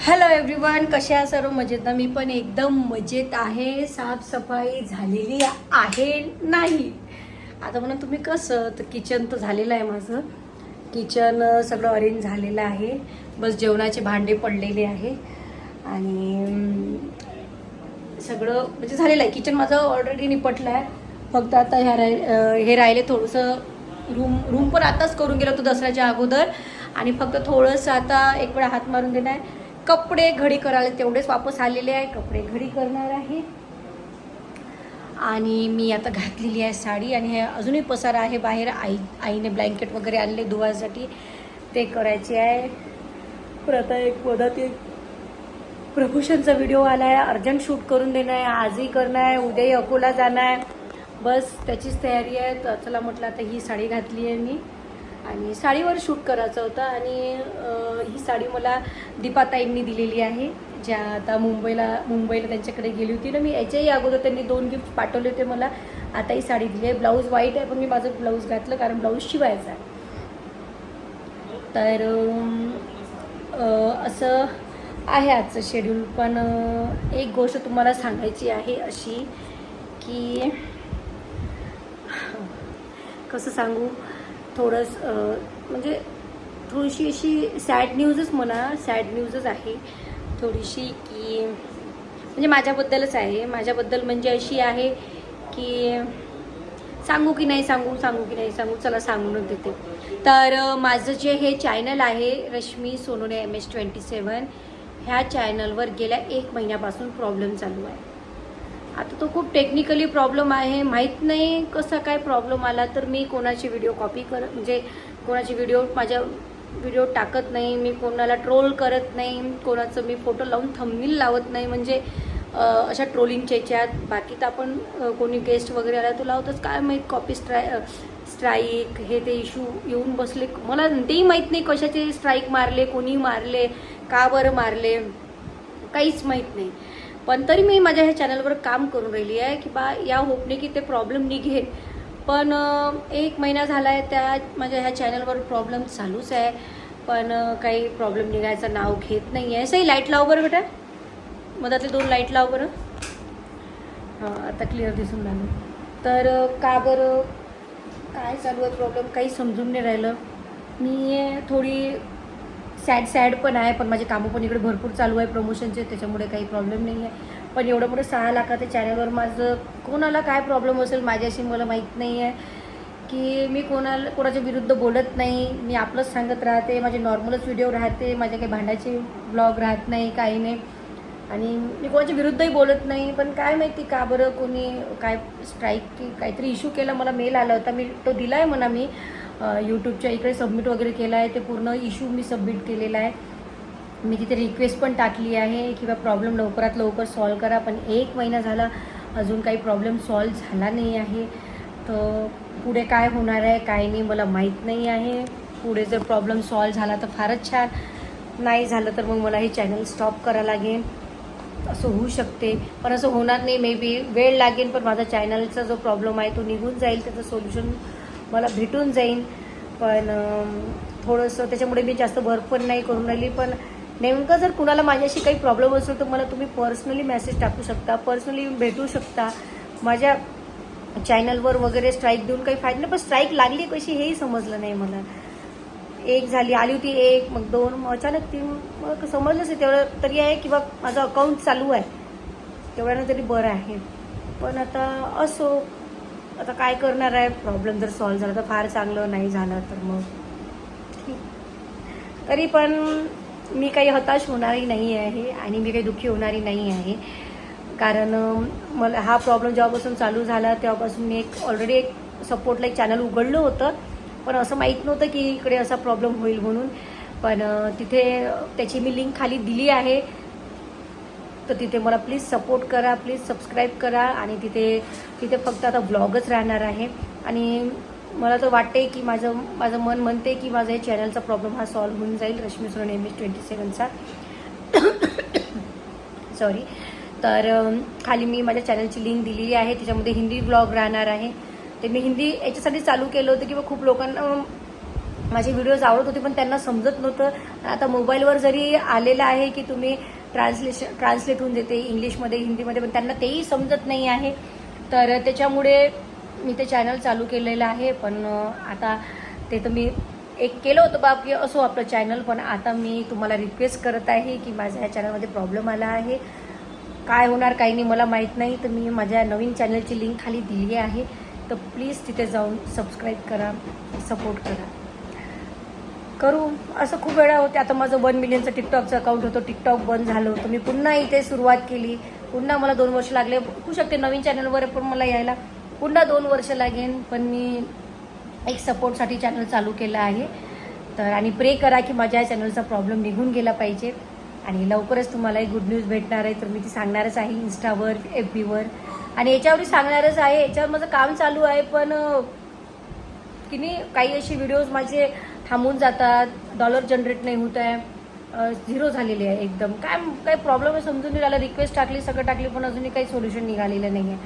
Hello everyone कशा आहे सर्व? मजेत ना? मी पण एकदम मजेत आहे. साफसफाई झालेली आहे? नाही. आता म्हणून तुम्ही कसं? तर किचन तर झालेलं आहे माझं. किचन सगळं अरेंज झालेलं आहे. बस जेवणाचे भांडे पडलेले आहे. आणि सगळं म्हणजे झालेलं आहे. किचन माझं ऑलरेडी निपटलं आहे फक्त आता ह्या राहि हे राहिले थोडंसं रूम रूम पण आताच करून गेलो होतो दसऱ्याच्या अगोदर. आणि फक्त थोडंसं आता एक वेळा हात मारून देणार. आहे. कपडे घडी करायला तेवढेच वापस आलेले आहे. कपडे घडी करणार आहे. आणि मी आता घातलेली आहे साडी आणि हे अजूनही पसारा आहे बाहेर. आई आईने ब्लँकेट वगैरे आणले धुवायसाठी ते करायचे आहे. पण आता एक मधात एक प्रभूषणचा व्हिडिओ आला आहे अर्जंट शूट करून देणं आहे. आजही करणं आहे. उद्याही अकोला जाणं आहे. बस त्याचीच तयारी आहे. तर चला म्हटलं आता ही साडी घातली आहे मी. आणि साडीवर शूट करायचं होतं. आणि साडी मला दीपाताईंनी दिलेली आहे ज्या आता मुंबईला मुंबईला त्यांच्याकडे गेली होती ना मी याच्याही अगोदर त्यांनी दोन गिफ्ट पाठवले होते मला. आता ही साडी दिली आहे. ब्लाऊज वाईट आहे पण मी माझं ब्लाऊज घातलं कारण ब्लाऊज शिवायचा आहे. तर असं आहे आजचं शेड्यूल पण एक गोष्ट तुम्हाला सांगायची आहे अशी की कसं सांगू? थोडंस म्हणजे थोडीशी अशी सॅड न्यूजच म्हणा सॅड न्यूजच आहे. थोडीशी की म्हणजे माझ्याबद्दलच आहे. माझ्याबद्दल म्हणजे अशी आहे की सांगू की नाही सांगू सांगू की नाही सांगू चला सांगूनच देते. तर माझं जे हे चॅनल आहे Rashmi Sonone M S twenty seven ह्या चॅनलवर गेल्या एक महिन्यापासून प्रॉब्लेम चालू आहे. आता तो खूप टेक्निकली प्रॉब्लेम आहे. माहीत नाही कसा काय प्रॉब्लेम आला तर मी कोणाची व्हिडिओ कॉपी कर म्हणजे कोणाची व्हिडिओ माझ्या व्हिडिओ टाकत नाही मी कोणाला ट्रोल करत नाही कोणाचं मी फोटो लावून थंबनील लावत नाही म्हणजे अशा ट्रोलिंगच्या याच्यात. बाकी तर आपण कोणी गेस्ट वगैरे आला तो लावतच. काय माहीत कॉपी स्ट्राय स्ट्राईक हे ते इशू येऊन बसले. मला तेही माहीत नाही कशाचे स्ट्राईक मारले कोणी मारले का बरं मारले. काहीच माहीत नाही. पण तरी मी माझ्या ह्या चॅनलवर काम करून राहिली आहे की बा या होपने की ते प्रॉब्लेम निघेल. पण एक महिना झाला आहे त्या माझ्या ह्या चॅनलवर प्रॉब्लेम चालूच आहे. पण काही प्रॉब्लेम निघायचं नाव घेत नाही आहे सही लाइट लाव बरं बेटा. मधातले दोन लाइट लाव बरं. हां आता क्लिअर दिसून राहिलं. तर का बरं? काय चालू आहे प्रॉब्लेम काही समजून नाही राहिलं. मी थोडी सॅड सॅड पण आहे पण माझे कामं पण इकडे भरपूर चालू आहे प्रमोशनचे त्याच्यामुळे काही प्रॉब्लेम नाही आहे. पण एवढं मोठं सहा लाखाच्या चॅनलवर माझं कोणाला काय प्रॉब्लेम असेल माझ्याशी मला माहीत नाही आहे. की मी कोणाला कोणाच्या विरुद्ध बोलत नाही मी आपलंच सांगत राहते माझे नॉर्मलच व्हिडिओ राहते माझे काही भांडाचे ब्लॉग राहत नाही काही नाही. आणि मी कोणाच्या विरुद्धही बोलत नाही पण काय माहिती का बरं कोणी काय स्ट्राईक की काहीतरी इश्यू केला मला मेल आला होता मी तो दिला आहे म्हणा मी. यूट्यूबच्या इकडे सबमिट वगैरे केला आहे. ते पूर्ण इश्यू मी सबमिट केलेला आहे. मी तिथे रिक्वेस्ट पण टाकली आहे किंवा प्रॉब्लेम लवकरात लवकर सॉल्व करा. पण एक महिना झाला अजून काही प्रॉब्लेम सॉल्व झाला नाही आहे. तर पुढे काय होणार आहे काय नाही मला माहीत नाही आहे. पुढे जर प्रॉब्लेम सॉल्व झाला तर फारच छान. नाही झालं तर मग मला हे चॅनल स्टॉप करावं लागेल. असं होऊ शकते. पण असं होणार नाही. मे बी वेळ लागेल पण माझा चॅनलचा जो प्रॉब्लेम आहे तो निघून जाईल. त्याचं सोल्युशन मला भेटून जाईन. पण थोडंसं त्याच्यामुळे मी जास्त वर्क पण नाही करून राहिली. पण नेमकं जर कुणाला माझ्याशी काही प्रॉब्लेम असेल तर मला तुम्ही पर्सनली मेसेज टाकू शकता. पर्सनली भेटू शकता. माझ्या चॅनलवर वगैरे स्ट्राईक देऊन काही फायदा नाही. पण स्ट्राईक लागली कशी हेही समजलं नाही मला. एक झाली आली होती एक मग दोन मग अचानक तीन मग समजलंच आहे तेवढं तरी आहे किंवा माझं अकाउंट चालू आहे. तेवढ्यानं तरी बरं आहे. पण आता असो. आता काय करणार आहे? प्रॉब्लेम जर सॉल्व्ह झाला तर फार चांगलं नाही झालं तर मग ठीक. तरी पण मी काही हताश होणारी नाही आहे आणि मी काही दुःखी होणारी नाही आहे. कारण मला हा प्रॉब्लेम जेव्हापासून चालू झाला तेव्हापासून मी एक ऑलरेडी एक सपोर्टला एक चॅनल उघडलं होतं. पण असं माहीत नव्हतं की इकडे असा प्रॉब्लेम होईल म्हणून. पण तिथे त्याची मी लिंक खाली दिली आहे. तर तिथे मला प्लीज सपोर्ट करा प्लीज सबस्क्राईब करा आणि तिथे तिथे फक्त आता ब्लॉगच राहणार आहे. आणि मला तर वाटते की माझं माझं मन म्हणते की माझा हे चॅनलचा प्रॉब्लेम हा सॉल्व्ह होऊन जाईल. रश्मी सोन एम एस ट्वेंटी सेवनचा सॉरी तर खाली मी माझ्या चॅनलची लिंक दिलेली आहे. त्याच्यामध्ये हिंदी ब्लॉग राहणार आहे. ते मी हिंदी याच्यासाठी चालू केलं होतं किंवा खूप लोकांना माझे व्हिडिओज आवडत होते पण त्यांना समजत नव्हतं. आता मोबाईलवर जरी आलेलं आहे की तुम्ही ट्रान्सलेशन ट्रान्सलेट होऊन देते इंग्लिशमध्ये हिंदीमध्ये पण त्यांना तेही समजत नाही आहे. तर त्याच्यामुळे मी ते चॅनल चालू केलेलं आहे पण आता ते तर मी एक केलं होतं बाप की असो आपलं चॅनल पण आता मी तुम्हाला रिक्वेस्ट करत आहे की माझ्या ह्या चॅनलमध्ये प्रॉब्लेम आला आहे. काय होणार काही नाही मला माहीत नाही. तर मी माझ्या नवीन चॅनलची लिंक खाली दिली आहे. तर प्लीज तिथे जाऊन सबस्क्राईब करा सपोर्ट करा. करू. असं खूप वेळा होते. आता माझं वन मिलियनचं टिकटॉकचं अकाउंट होतं. टिकटॉक बंद झालं होतं. मी पुन्हा इथे सुरुवात केली. पुन्हा मला दोन वर्ष लागले. होऊ शकते नवीन चॅनलवर पण मला यायला पुन्हा दोन वर्ष लागेल पण मी एक सपोर्टसाठी चॅनल चालू केलं आहे. तर आणि प्रे करा की माझ्या या चॅनलचा प्रॉब्लेम निघून गेला पाहिजे. आणि लवकरच तुम्हाला एक गुड न्यूज भेटणार आहे. तर मी ती सांगणारच आहे इन्स्टावर एफ बीवर आणि याच्यावरही सांगणारच आहे. याच्यावर माझं काम चालू आहे पण की नाही काही असे व्हिडिओज माझे थांबून जातात डॉलर जनरेट नाही होत आहे झिरो झालेली आहे एकदम. काय काही प्रॉब्लेम आहे समजून निघाला रिक्वेस्ट टाकली सगळं टाकली पण अजूनही काही सोल्युशन निघालेलं नाही आहे.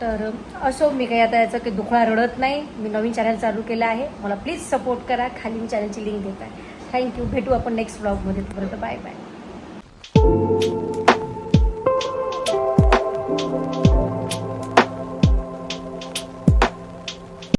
तर असो मी काही आता याचं काही दुखळा रडत नाही. मी नवीन चॅनल चालू केलं आहे. मला प्लीज सपोर्ट करा. खाली मी चॅनलची लिंक देत आहे. थँक्यू भेटू आपण नेक्स्ट ब्लॉगमध्ये तोपर्यंत बाय बाय